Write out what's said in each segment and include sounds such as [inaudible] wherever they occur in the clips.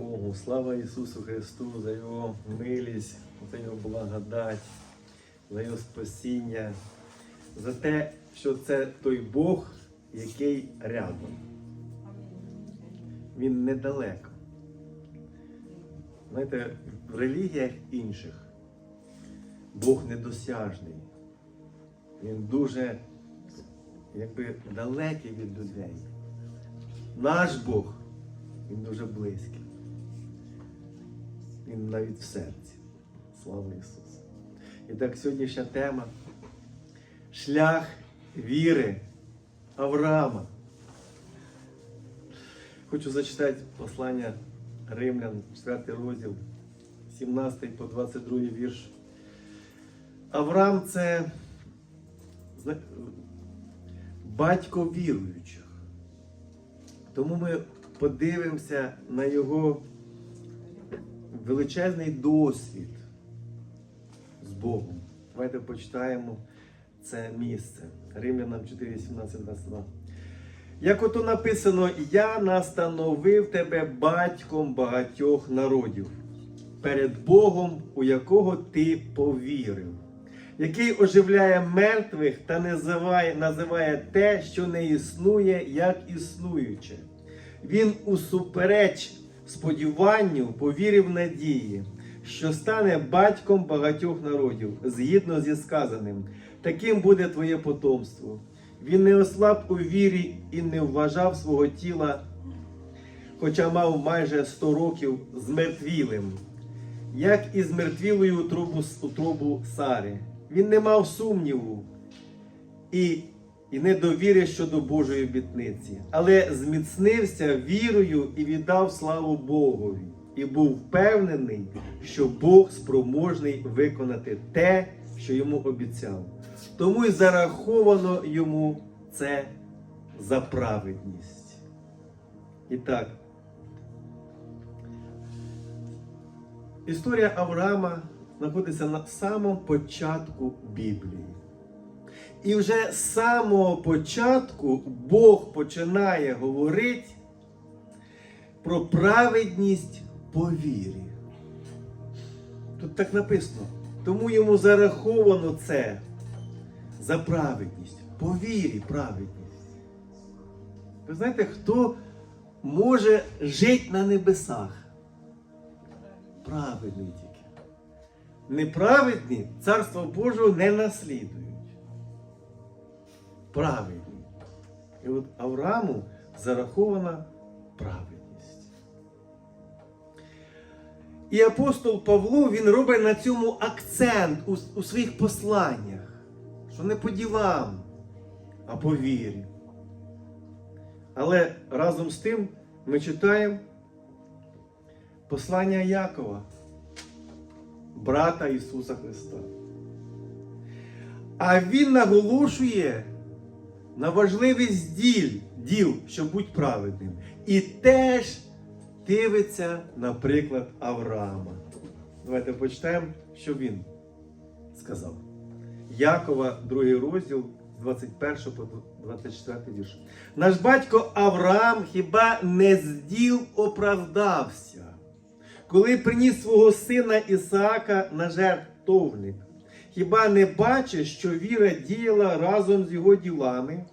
Богу, слава Ісусу Христу за Його милість, за Його благодать, за Його спасіння, за те, що це той Бог, який рядом. Він недалеко. Знаєте, в релігіях інших Бог недосяжний. Він дуже якби далекий від людей. Наш Бог, він дуже близький. Він навіть в серці. Слава Ісусу. І так сьогоднішня тема шлях віри Авраама. Хочу зачитати послання Римлян, 4 розділ, 17 по 22 вірш. Авраам це батько віруючих. Тому ми подивимося на його величезний досвід з Богом. Давайте почитаємо це місце. Римлянам 4, 17, 22. Як ото написано, я настановив тебе батьком багатьох народів перед Богом, у якого ти повірив, який оживляє мертвих та називає, називає те, що не існує, як існуюче. Він усупереч сподіванню повірив надії, що стане батьком багатьох народів, згідно зі сказаним. Таким буде твоє потомство. Він не ослаб у вірі і не вважав свого тіла, хоча мав майже 100 років змертвілим, як і змертвілою утробу, утробу Сари. Він не мав сумніву і, і недовіри щодо Божої обітниці, але зміцнився вірою і віддав славу Богові, і був впевнений, що Бог спроможний виконати те, що йому обіцяв. Тому й зараховано йому це за праведність. І так, історія Авраама знаходиться на самому початку Біблії. І вже з самого початку Бог починає говорити про праведність по вірі. Тут так написано. Тому йому зараховано це за праведність. По вірі праведність. Ви знаєте, хто може жити на небесах? Праведний тільки. Неправедні царство Божого не наслідують. Праведні. І от Аврааму зарахована праведність. І апостол Павло він робить на цьому акцент у, у своїх посланнях, що не по ділам, а по вірі. Але разом з тим ми читаємо послання Якова, брата Ісуса Христа. А Він наголошує на важливість діл, діл, щоб бути праведним. І теж дивиться, наприклад, Авраама. Давайте почитаємо, що він сказав. Якова, другий розділ, з 21 по 24 вірш. Наш батько Авраам хіба не з діл оправдався, коли приніс свого сина Ісаака на жертвовник. Хіба не бачиш, що віра діяла разом з його ділами,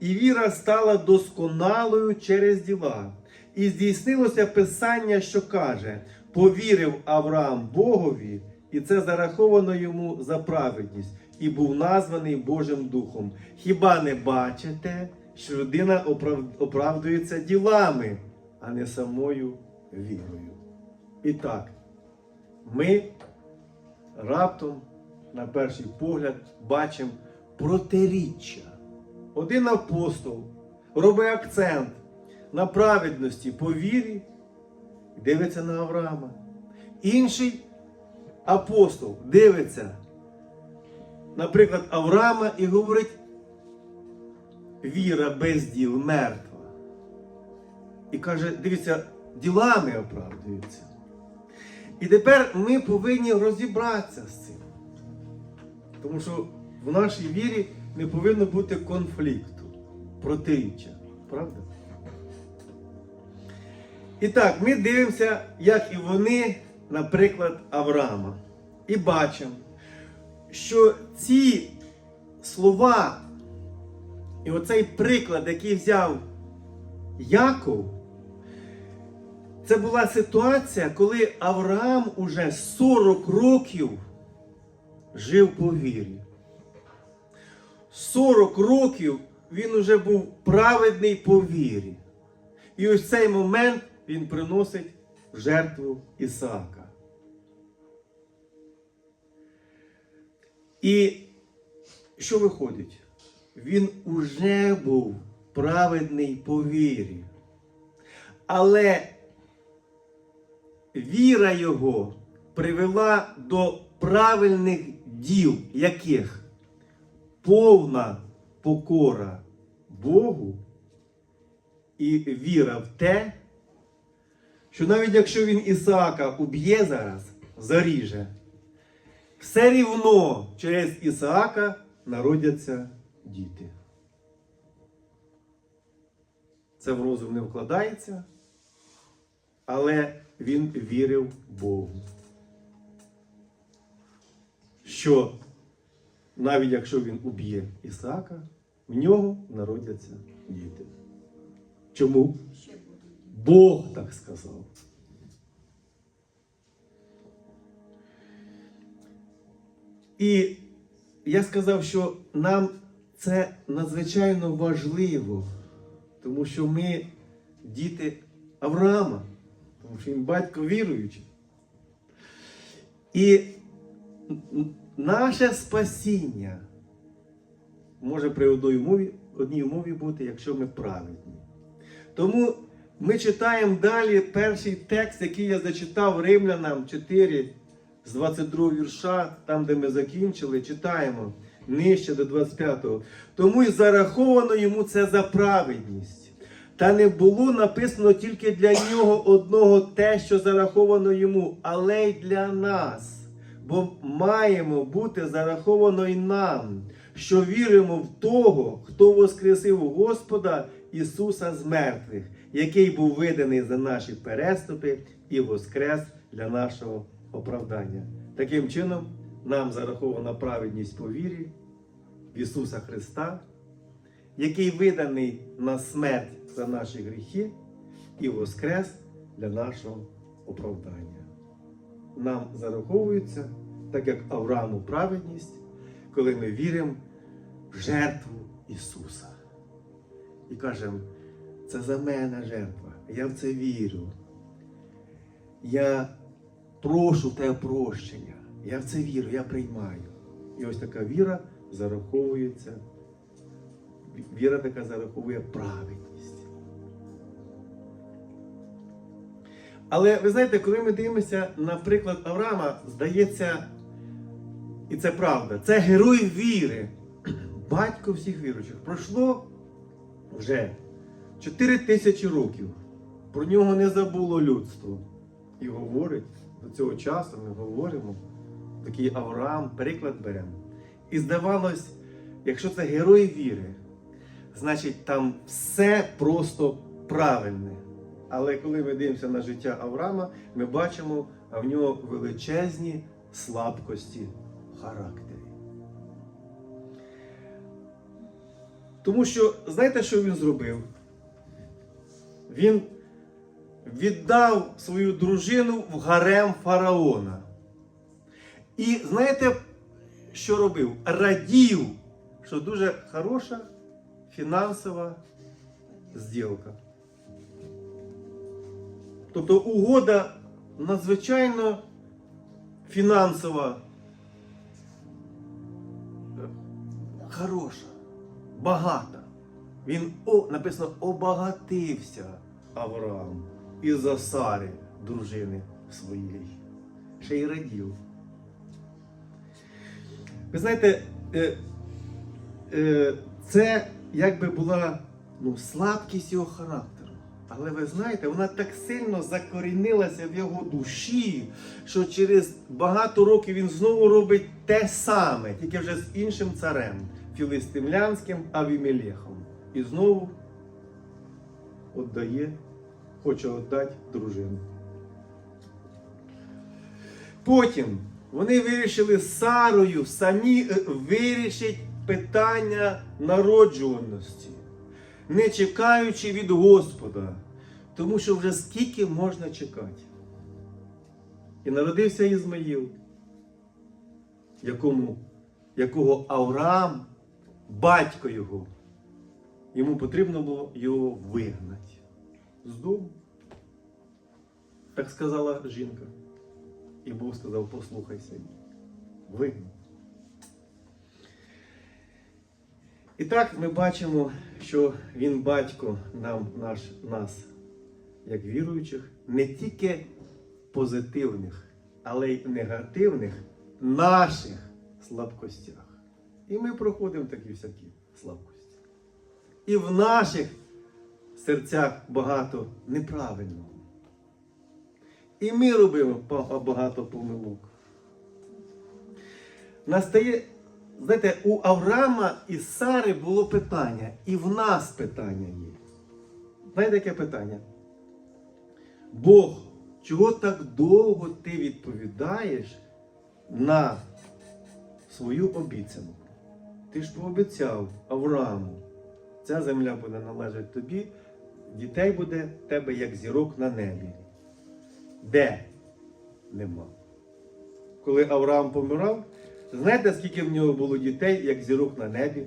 і віра стала досконалою через діла. І здійснилося Писання, що каже: повірив Авраам Богові, і це зараховано йому за праведність, і був названий Божим Духом. Хіба не бачите, що людина оправдується ділами, а не самою вірою? І так, ми раптом, на перший погляд, бачимо протиріччя. Один апостол робить акцент на праведності по вірі дивиться на Авраама. Інший апостол дивиться, наприклад, Авраама і говорить, віра без діл мертва. І каже, дивіться, ділами оправдується. І тепер ми повинні розібратися з цим. Тому що в нашій вірі не повинно бути конфлікту, протиріччя. Правда? І так, ми дивимося, як і вони, наприклад, Авраама. І бачимо, що ці слова, і оцей приклад, який взяв Яков, це була ситуація, коли Авраам уже 40 років жив по вірі. 40 років він уже був праведний по вірі. І ось цей момент він приносить жертву Ісаака. І що виходить? Він уже був праведний по вірі. Але віра його привела до правильних діл, яких повна покора Богу і віра в те, що навіть якщо він Ісаака уб'є зараз, заріже, все рівно через Ісаака народяться діти. Це в розум не вкладається, але він вірив Богу. Що навіть якщо він уб'є Ісаака, в нього народяться діти. Чому? Бог так сказав. І я сказав, що нам це надзвичайно важливо, тому що ми діти Авраама, тому що він батько віруючий. І наше спасіння може при одній мові, одній мові бути, якщо ми праведні. Тому ми читаємо далі перший текст, який я зачитав Римлянам 4 з 22 вірша, там, де ми закінчили, читаємо нижче до 25-го. Тому й зараховано йому це за праведність. Та не було написано тільки для нього одного те, що зараховано йому, але й для нас. Бо маємо бути зараховано й нам, що віримо в того, хто воскресив Господа Ісуса з мертвих, який був виданий за наші переступи і воскрес для нашого оправдання. Таким чином, нам зарахована праведність по вірі в Ісуса Христа, який виданий на смерть за наші гріхи і воскрес для нашого оправдання. Нам зараховується, так як Аврааму праведність, коли ми віримо в жертву Ісуса. І кажемо, це за мене жертва, я в це вірю. Я прошу те прощення. Я в це вірю, я приймаю. І ось така віра зараховується. Віра така зараховує праведність. Але ви знаєте, коли ми дивимося на приклад Авраама, здається, і це правда, це герой віри, [clears throat] батько всіх віруючих. Пройшло вже 4 тисячі років. Про нього не забуло людство. І говорить, до цього часу ми говоримо, такий Авраам, приклад беремо. І здавалось, якщо це герой віри, значить там все просто правильне. Але коли ми дивимося на життя Авраама, ми бачимо в нього величезні слабкості характері. Тому що, знаєте, що він зробив? Він віддав свою дружину в гарем фараона. І знаєте, що робив? Радів, що дуже хороша фінансова зділка. Тобто угода надзвичайно фінансова, хороша, багата. Він о, написано обагатився Авраам із-за Сари, дружини своєї. Ще й радів. Ви знаєте, е, е, це якби була ну, слабкість його характеру. Але ви знаєте, вона так сильно закорінилася в його душі, що через багато років він знову робить те саме, тільки вже з іншим царем, філистимлянським Авімелехом. І знову віддає хоче віддати дружину. Потім вони вирішили Сарою самі е, вирішити питання народжуваності, не чекаючи від Господа, тому що вже скільки можна чекати. І народився Ізмаїл, якому, якого Авраам, батько його, йому потрібно було його вигнати з дому. Так сказала жінка. І Бог сказав, послухайся. її. І так ми бачимо, що він батько нам, наш, нас, як віруючих, не тільки позитивних, але й негативних наших слабкостях. І ми проходимо такі всякі слабкості. І в наших серцях багато неправильного. І ми робимо багато помилок. Настає, знаєте, у Авраама і Сари було питання, і в нас питання є. Знаєте, яке питання? Бог, чого так довго ти відповідаєш на свою обіцянку? Ти ж пообіцяв Аврааму, ця земля буде належати тобі, дітей буде тебе як зірок на небі. Де? Нема. Коли Авраам помирав, знаєте, скільки в нього було дітей, як зірок на небі?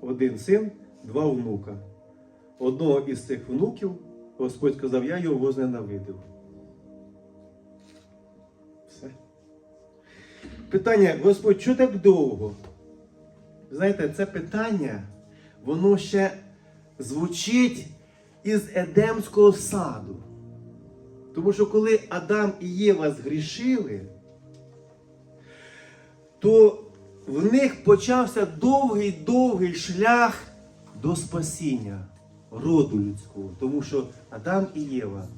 Один син, два внука. Одного із цих внуків Господь сказав, я його возненавидив. Все. Питання, Господь, що так довго? Знаєте, це питання, воно ще звучить із Едемського саду. Тому що коли Адам і Єва згрішили, то в них почався довгий-довгий шлях до спасіння роду людського. Тому що Адам і Єва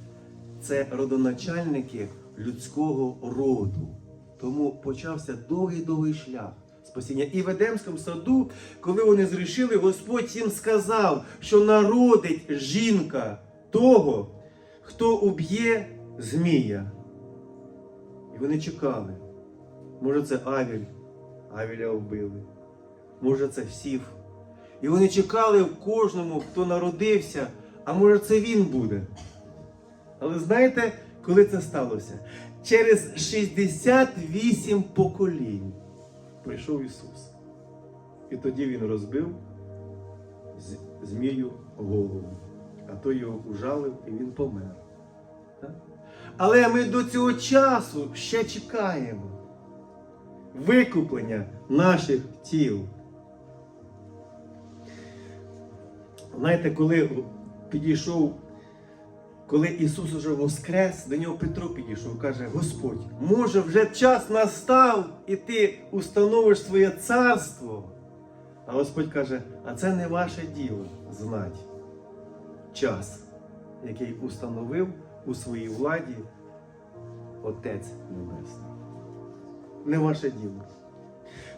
це родоначальники людського роду. Тому почався довгий-довгий шлях спасіння. І в Едемському саду, коли вони зрішили, Господь їм сказав, що народить жінка того, хто уб'є змія. І вони чекали. Може, це Авіль, Авіля вбили. Може, це Сів. І вони чекали в кожному, хто народився, а може це він буде. Але знаєте, коли це сталося? Через 68 поколінь прийшов Ісус. І тоді Він розбив змію голову, а той його ужалив і він помер. Але ми до цього часу ще чекаємо викуплення наших тіл. Знаєте, коли підійшов, коли Ісус уже воскрес, до нього Петро підійшов, каже: Господь, може вже час настав, і ти установиш своє царство. А Господь каже, а це не ваше діло знати час, який установив у своїй владі Отець Небесний. Не ваше діло.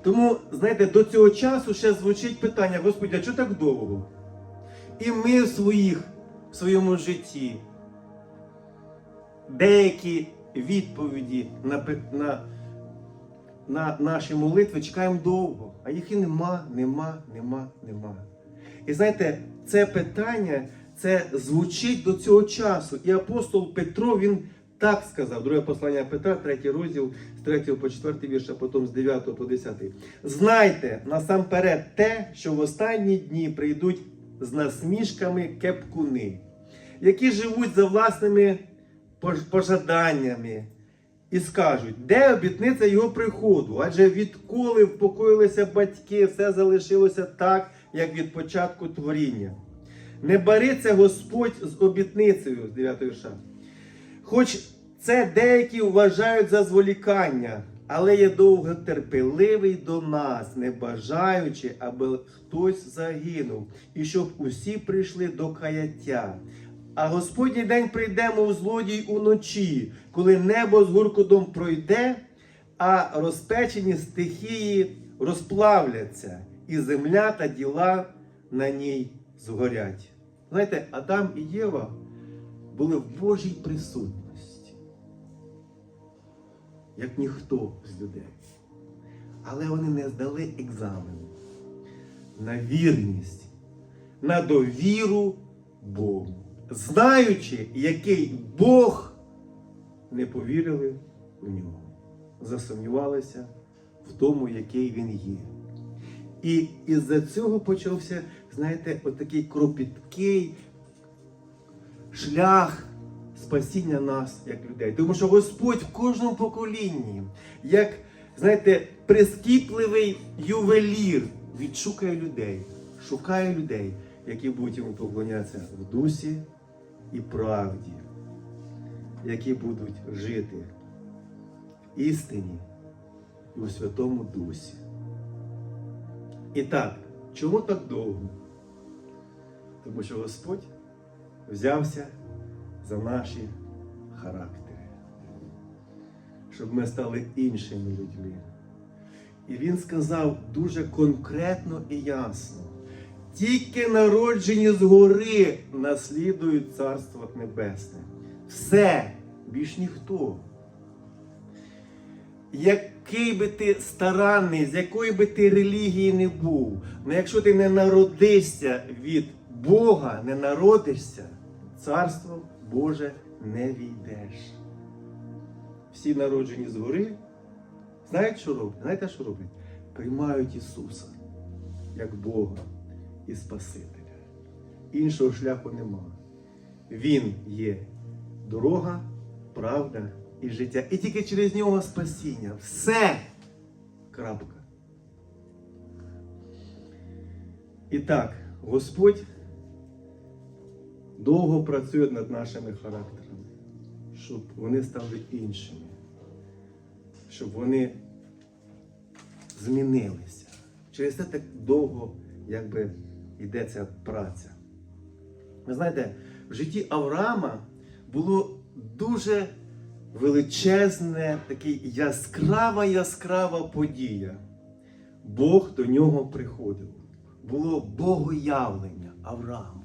Тому, знаєте, до цього часу ще звучить питання, Господи, а чого так довго? І ми в, своїх, в своєму житті деякі відповіді на, на, на наші молитви чекаємо довго, а їх і нема, нема, нема, нема. І знаєте, це питання, це звучить до цього часу. І апостол Петро, він так сказав, друге послання Петра, третій розділ, з 3 по 4 вірш, а потім з 9 по 10. Знайте насамперед те, що в останні дні прийдуть з насмішками кепкуни, які живуть за власними пожаданнями, і скажуть, де обітниця його приходу? Адже відколи впокоїлися батьки, все залишилося так, як від початку творіння. Не бариться Господь з обітницею з 9 вірша. Хоч це деякі вважають за зволікання, але є довготерпеливий до нас, не бажаючи, аби хтось загинув, і щоб усі прийшли до каяття. А Господній день прийде, мов злодій уночі, коли небо з гуркотом пройде, а розпечені стихії розплавляться, і земля та діла на ній згорять. Знаєте, Адам і Єва були в Божій присутності, як ніхто з людей. Але вони не здали екзамен на вірність, на довіру Богу. Знаючи, який Бог, не повірили в нього, засумнівалися в тому, який він є. І із-за цього почався, знаєте, отакий кропіткий шлях спасіння нас, як людей. Тому що Господь в кожному поколінні, як, знаєте, прискіпливий ювелір, відшукає людей, шукає людей, які будуть йому поклонятися в дусі і правді, які будуть жити в істині і у Святому Дусі. І так, чому так довго? Тому що Господь взявся за наші характери, щоб ми стали іншими людьми. І він сказав дуже конкретно і ясно: тільки народжені згори наслідують Царство Небесне. Все, більш ніхто. Який би ти старанний, з якої би ти релігії не був, але якщо ти не народишся від Бога, не народишся, царство Боже не війдеш. Всі народжені згори, знають, що роблять? Знаєте, що роблять? Приймають Ісуса як Бога і Спасителя. Іншого шляху нема. Він є дорога, правда і життя. І тільки через нього спасіння. Все. Крапка. І так, Господь довго працює над нашими характерами, щоб вони стали іншими, щоб вони змінилися. Через це так довго якби, йде ця праця. Ви знаєте, в житті Авраама було дуже величезне, такий яскрава, яскрава подія. Бог до нього приходив. Було богоявлення Аврааму.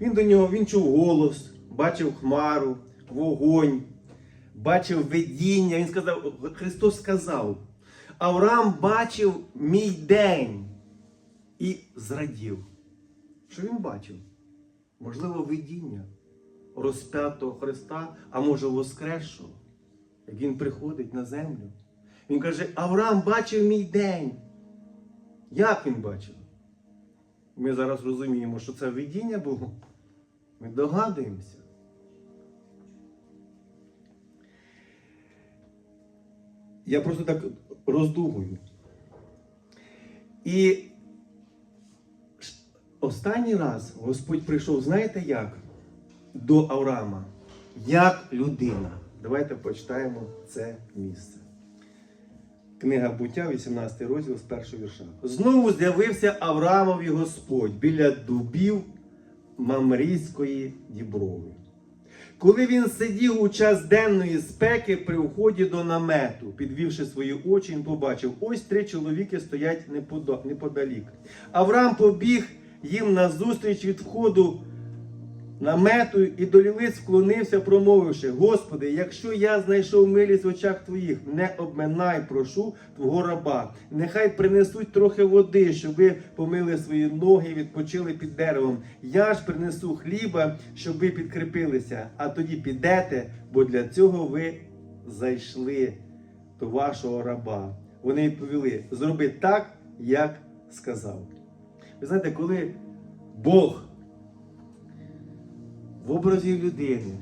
Він до нього він чув голос, бачив хмару, вогонь, бачив видіння. Він сказав, Христос сказав, Авраам бачив мій день і зрадів. Що він бачив? Можливо, видіння розп'ятого Христа, а може Воскресшого, як Він приходить на землю. Він каже, Авраам бачив мій день. Як він бачив? Ми зараз розуміємо, що це видіння було. Ми догадуємося. Я просто так роздумую. І останній раз Господь прийшов, знаєте як? До Авраама. Як людина. Давайте почитаємо це місце. Книга буття, 18 розділ з першого вірша. Знову з'явився Авраамові Господь біля дубів Мамрійської діброви. Коли він сидів у час денної спеки при вході до намету, підвівши свої очі, він побачив, ось три чоловіки стоять неподалік. Авраам побіг їм назустріч від входу намету і до лілиць вклонився, промовивши: Господи, якщо я знайшов милість в очах твоїх, не обминай, прошу твого раба. Нехай принесуть трохи води, щоб ви помили свої ноги і відпочили під деревом. Я ж принесу хліба, щоб ви підкріпилися, а тоді підете, бо для цього ви зайшли до вашого раба. Вони відповіли: зроби так, як сказав. Ви знаєте, коли Бог в образі людини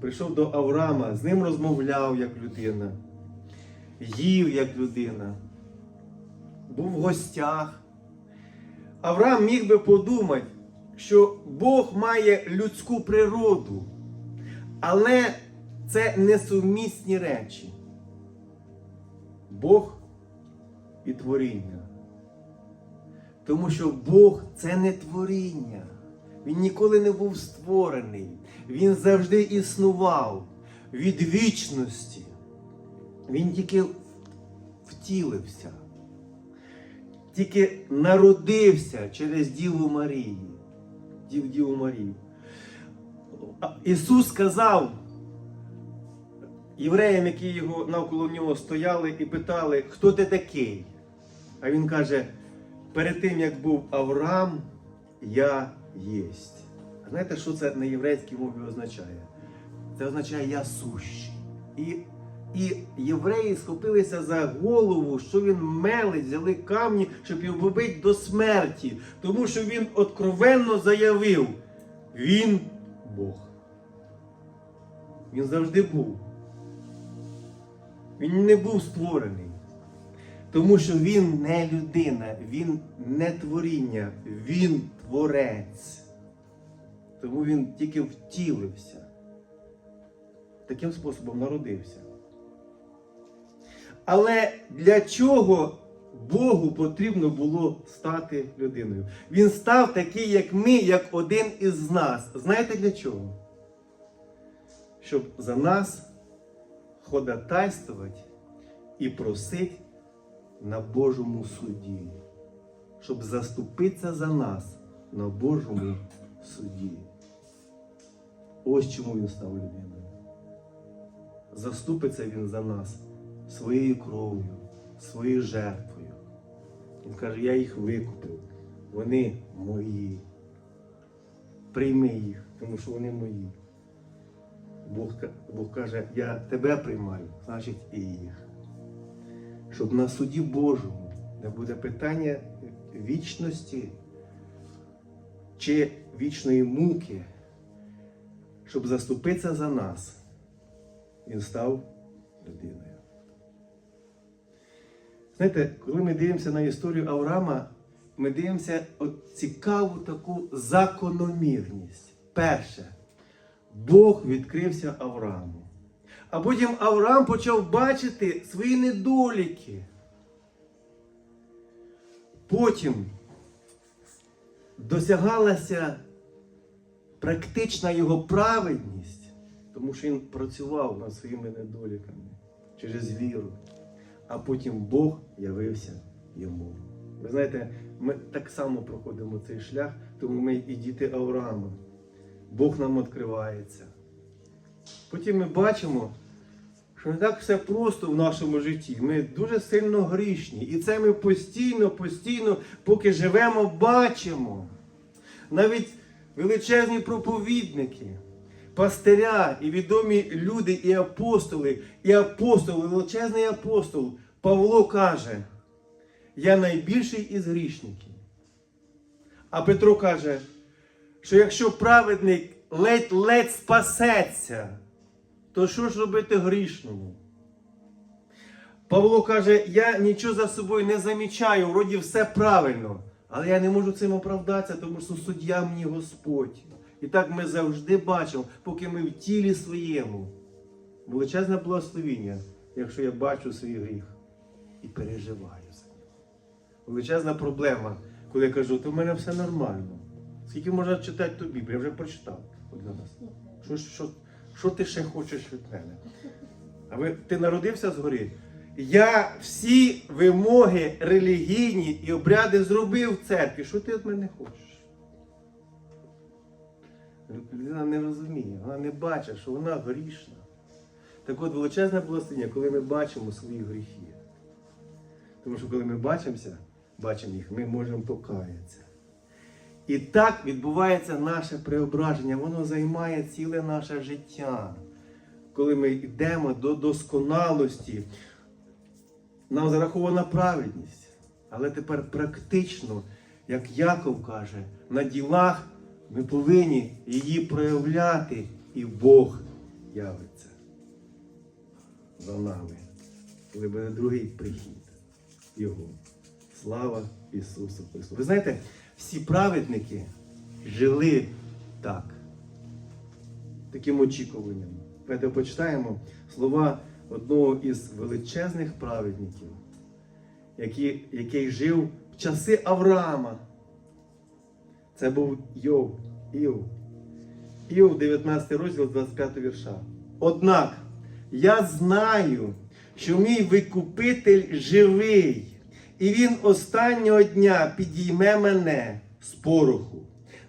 прийшов до Авраама, з ним розмовляв як людина, їв як людина, був в гостях. Авраам міг би подумати, що Бог має людську природу, але це несумісні речі. Бог і творіння. Тому що Бог це не творіння. Він ніколи не був створений. Він завжди існував від вічності. Він тільки втілився, тільки народився через Діву Марію. Дів, Діву Марію. Ісус сказав євреям, які його навколо нього стояли і питали, хто ти такий? А він каже: перед тим як був Авраам, я єсть. Знаєте, що це на єврейській мові означає? Це означає я сущий. І, і євреї схопилися за голову, що він мелить, взяли камні, щоб його побити до смерті. Тому що він откровенно заявив: він Бог. Він завжди був. Він не був створений. Тому що він не людина, він не творіння, він творець. Тому він тільки втілився. Таким способом народився. Але для чого Богу потрібно було стати людиною? Він став такий, як ми, як один із нас. Знаєте для чого? Щоб за нас ходатайствувати і просити на Божому суді. Щоб заступитися за нас на Божому суді. Ось чому він став людиною. Заступиться він за нас своєю кров'ю, своєю жертвою. Він каже, я їх викупив. Вони мої. Прийми їх, тому що вони мої. Бог, Бог каже, я тебе приймаю, значить і їх. Щоб на суді Божому не буде питання вічності чи вічної муки, щоб заступитися за нас, він став людиною. Знаєте, коли ми дивимося на історію Авраама, ми дивимося от цікаву таку закономірність. Перше, Бог відкрився Аврааму. А потім Авраам почав бачити свої недоліки. Потім досягалася практична його праведність, тому що він працював над своїми недоліками через віру. А потім Бог явився йому. Ви знаєте, ми так само проходимо цей шлях, тому ми і діти Авраама. Бог нам відкривається. Потім ми бачимо, що не так все просто в нашому житті. Ми дуже сильно грішні. І це ми постійно, постійно, поки живемо, бачимо. Навіть величезні проповідники, пастиря і відомі люди, і апостоли, і апостол, величезний апостол Павло каже, я найбільший із грішників. А Петро каже, що якщо праведник ледь-ледь спасеться, то що ж робити грішному? Павло каже, я нічого за собою не замічаю, вроді все правильно, але я не можу цим оправдатися, тому що суддя мені Господь. І так ми завжди бачимо, поки ми в тілі своєму. Величезне благословіння, якщо я бачу свій гріх і переживаю за нього. Величезна проблема, коли я кажу, то в мене все нормально. Скільки можна читати ту Біблію? Я вже прочитав один раз. Що, що, що ти ще хочеш від мене? А ви, ти народився згорі? Я всі вимоги релігійні і обряди зробив в церкві. Що ти від мене хочеш? Людина не розуміє, вона не бачить, що вона грішна. Так от величезне благословення, коли ми бачимо свої гріхи. Тому що коли ми бачимося, бачимо їх, ми можемо покаятися. І так відбувається наше преображення, воно займає ціле наше життя. Коли ми йдемо до досконалості, нам зарахована праведність. Але тепер практично, як Яков каже, на ділах ми повинні її проявляти, і Бог явиться за нами, коли буде другий прихід Його. Слава Ісусу Христу! Ви знаєте, всі праведники жили так, таким очікуванням. Давайте почитаємо слова одного із величезних праведників, який, який жив в часи Авраама. Це був Йов, Іов. Іов, 19 розділ 25 вірша. Однак я знаю, що мій викупитель живий, і він останнього дня підійме мене з пороху.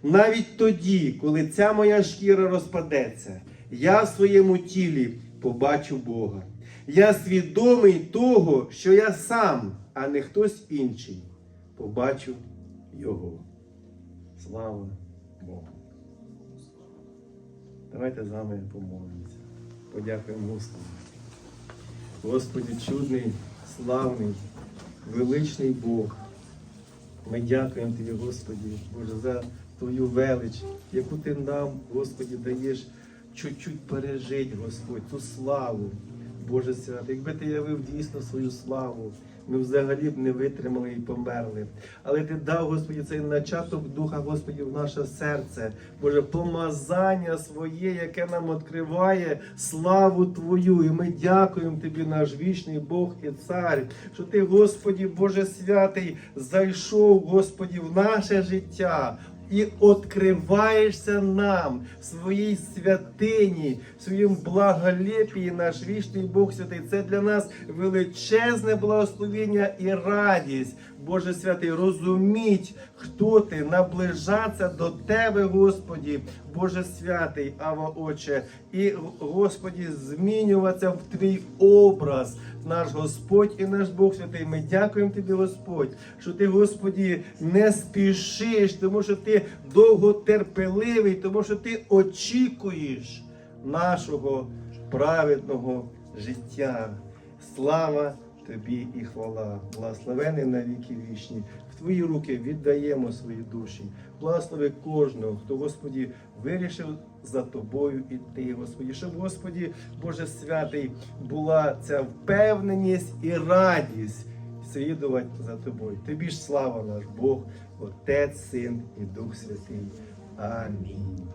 Навіть тоді, коли ця моя шкіра розпадеться, я в своєму тілі побачу Бога. Я свідомий того, що я сам, а не хтось інший, побачу Його. Слава Богу. Давайте з вами помолимося. Подякуємо Господу. Господи, чудний, славний, величний Бог. Ми дякуємо Тобі, Господі, Боже, за Твою велич, яку Ти нам, Господі, даєш чуть-чуть пережити, Господь, ту славу. Боже святий, якби ти явив дійсно свою славу, ми взагалі б не витримали і померли. Але ти дав, Господі, цей начаток Духа, Господі, в наше серце, Боже, помазання своє, яке нам відкриває славу Твою. І ми дякуємо Тобі, наш вічний Бог і Цар, що Ти, Господі, Боже святий, зайшов, Господі, в наше життя. І відкриваєшся нам в своїй святині, в своєму благолепії, наш вічний Бог святий. Це для нас величезне благословення і радість. Боже святий, розуміть, хто ти, наближатися до Тебе, Господі, Боже святий, Ава Отче, і Господі, змінюватися в Твій образ, наш Господь і наш Бог святий. Ми дякуємо Тобі, Господь, що Ти, Господі, не спішиш, тому що Ти довготерпеливий, тому що Ти очікуєш нашого праведного життя. Слава Тобі і хвала, благословений на віки вічні. В Твої руки віддаємо свої душі. Благослови кожного, хто, Господі, вирішив за тобою іти, Господі, щоб, Господі, Боже святий, була ця впевненість і радість слідувати за тобою. Тобі ж слава наш Бог, Отець, Син і Дух Святий. Амінь.